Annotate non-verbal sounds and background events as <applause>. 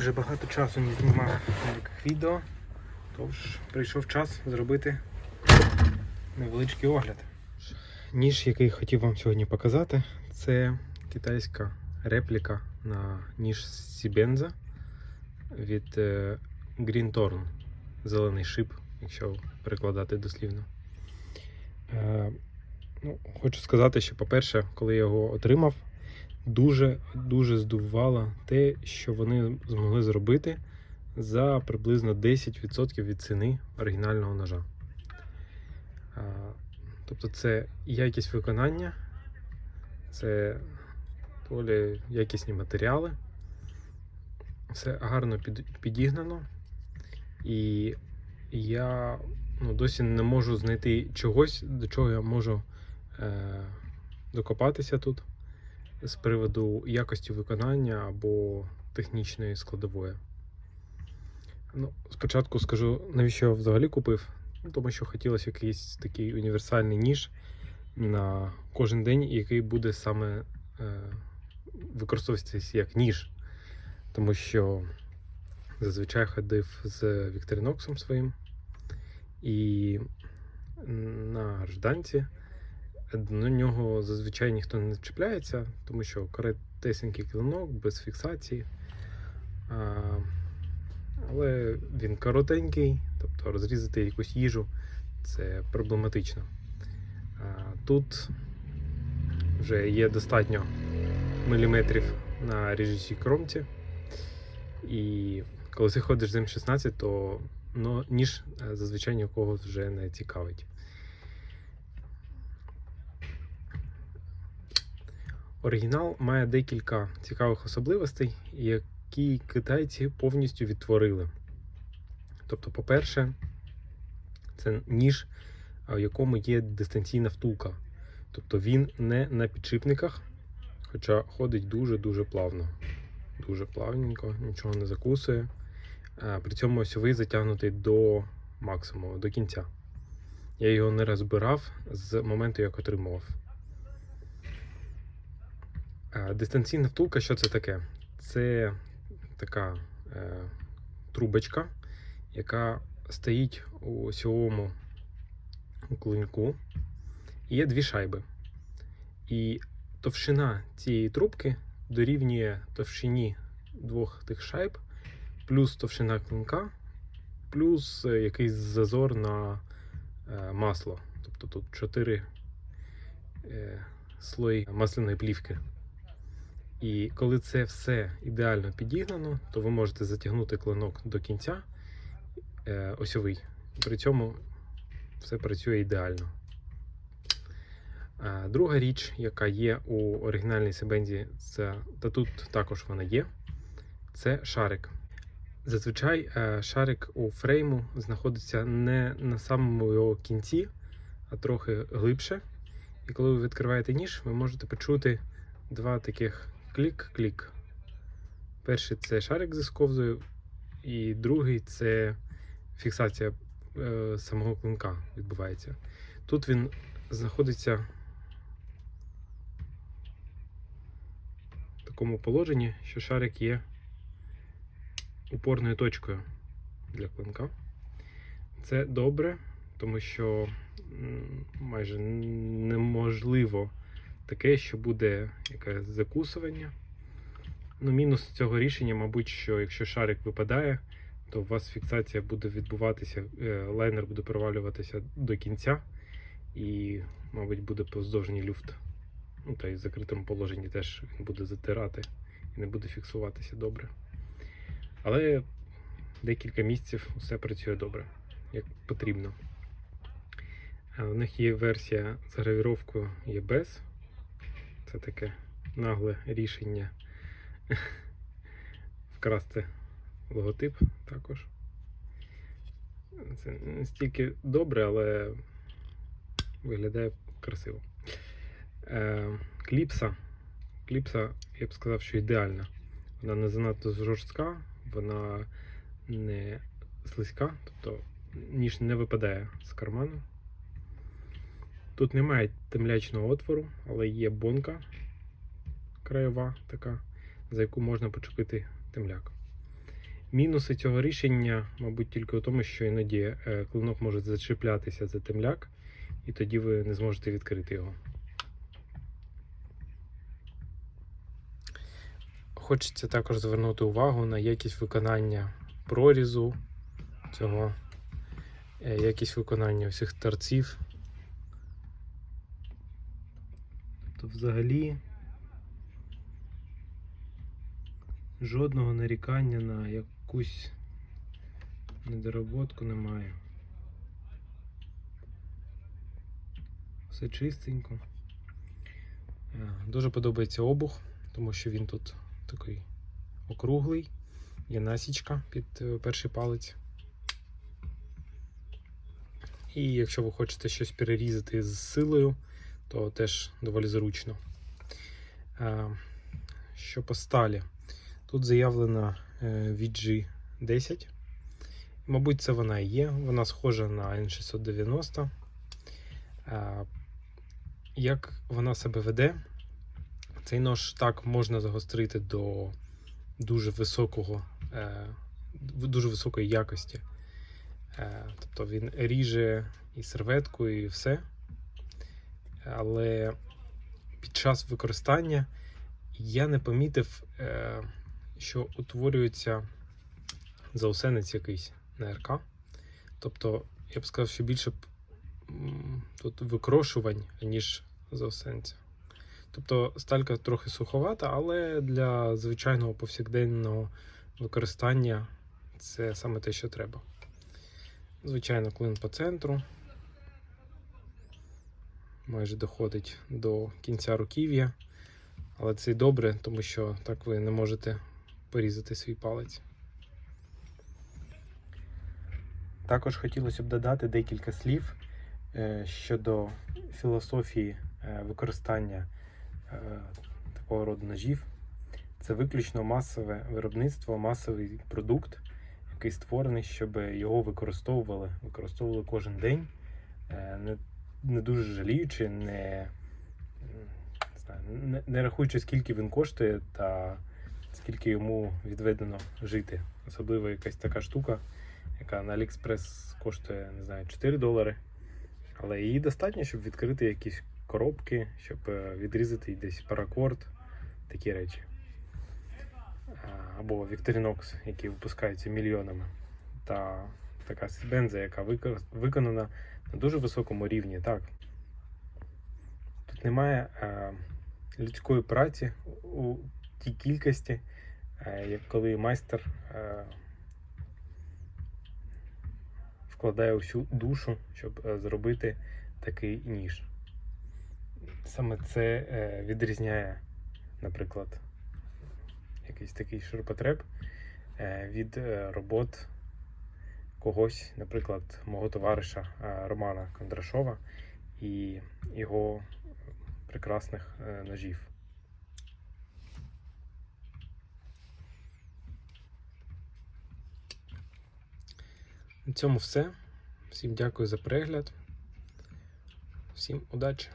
Вже багато часу не знімав ніяких відео, тож прийшов час зробити невеличкий огляд. Ніж, який хотів вам сьогодні показати, це китайська репліка на ніж Сібенза від е, Green Thorn. Зелений шип, якщо перекладати дослівно. Е, ну, хочу сказати, що, по-перше, коли я його отримав, дуже дуже здивувало те, що вони змогли зробити за приблизно 10% від ціни оригінального ножа. Тобто це якість виконання, це доволі якісні матеріали, все гарно підігнано, і я ну, досі не можу знайти чогось, до чого я можу е, докопатися тут з приводу якості виконання або технічної складової. Ну, спочатку скажу, навіщо я взагалі купив. Ну, тому що хотілося якийсь такий універсальний ніж на кожен день, який буде саме е, використовуватися як ніж. Тому що зазвичай ходив з Вікторіноксом своїм, і на жданці до нього зазвичай ніхто не чіпляється, тому що коротесенький клинок без фіксації. А, але він коротенький, тобто розрізати якусь їжу це проблематично. А, тут вже є достатньо міліметрів на ріжучій кромці. І коли ти ходиш з М16, то ну, ніж е, зазвичай нікого вже не цікавить. Оригінал має декілька цікавих особливостей, які китайці повністю відтворили. Тобто, по-перше, це ніж, в якому є дистанційна втулка. Тобто він не на підшипниках, хоча ходить дуже-дуже плавно. Дуже плавненько, нічого не закусує. При цьому осьовий затягнутий до максимуму, до кінця. Я його не розбирав з моменту, як отримував. Дистанційна втулка, що це таке? Це така е, трубочка, яка стоїть у сіловому клинку. І є дві шайби. І товщина цієї трубки дорівнює товщині двох тих шайб, плюс товщина клинка, плюс е, якийсь зазор на е, масло. Тобто тут 4 е, слої масляної плівки. І коли це все ідеально підігнано, то ви можете затягнути клинок до кінця е, осьовий. При цьому все працює ідеально. А друга річ, яка є у оригінальній Себензі, це, та тут також вона є, це шарик. Зазвичай е, шарик у фрейму знаходиться не на самому його кінці, а трохи глибше. І коли ви відкриваєте ніж, ви можете почути два таких клік-клік. Перший це шарик зі і другий це фіксація е, самого клинка відбувається. Тут він знаходиться в такому положенні, що шарик є упорною точкою для клинка. Це добре, тому що майже неможливо таке, що буде якесь закусування. Ну, мінус цього рішення, мабуть, що якщо шарик випадає, то у вас фіксація буде відбуватися, е, лайнер буде провалюватися до кінця, і, мабуть, буде поздовжній люфт. Ну, та й в закритому положенні теж він буде затирати і не буде фіксуватися добре. Але декілька місяців все працює добре, як потрібно. Е, У них є версія з гравіровкою є без. Це таке нагле рішення <laughs> вкрасти логотип також. Це не стільки добре, але виглядає красиво. Е, кліпса. Кліпса, я б сказав, що ідеальна. Вона не занадто жорстка, вона не слизька, тобто ніж не випадає з карману. Тут немає темлячного отвору, але є бонка краєва така, за яку можна почепити темляк. Мінуси цього рішення, мабуть, тільки у тому, що іноді е, клинок може зачіплятися за темляк, і тоді ви не зможете відкрити його. Хочеться також звернути увагу на якість виконання прорізу цього, е, якість виконання всіх торців. Тобто взагалі жодного нарікання на якусь недоработку немає. Все чистенько. Е, Дуже подобається обух, тому що він тут такий округлий, є насічка під е, перший палець. І якщо ви хочете щось перерізати з силою, то теж доволі зручно. Е, Що по сталі? Тут заявлена е, VG10. Мабуть, це вона і є. Вона схожа на N690. Е, Як вона себе веде? Цей нож так можна загострити до дуже високого, дуже високої якості. Тобто він ріже і серветку, і все. Але під час використання я не помітив, е, що утворюється заусенець якийсь на РК. Тобто, я б сказав, що більше тут викрошувань, ніж заусенця. Тобто сталька трохи суховата, але для звичайного повсякденного використання це саме те, що треба. Звичайно, клин по центру. Майже доходить до кінця руків'я. Але це й добре, тому що так ви не можете порізати свій палець. Також хотілося б додати декілька слів е, щодо філософії е, використання е, такого роду ножів. Це виключно масове виробництво, масовий продукт, який створений, щоб його використовували, використовували кожен день, не, не дуже жаліючи, не, не, не, рахуючи, скільки він коштує та скільки йому відведено жити. Особливо якась така штука, яка на AliExpress коштує, не знаю, 4 долари. Але її достатньо, щоб відкрити якісь коробки, щоб е, відрізати десь паракорд, такі речі. Або Victorinox, які випускаються мільйонами. Та така бенза, яка виконана на дуже високому рівні. Так. Тут немає е, людської праці у тій кількості, е, як коли майстер е, вкладає всю душу, щоб е, зробити такий ніж. Саме це е, відрізняє, наприклад, якийсь такий ширпотреб е, від е, робот когось, наприклад, мого товариша е, Романа Кондрашова і його прекрасних е, ножів. На цьому все. Всім дякую за перегляд. Всім удачі!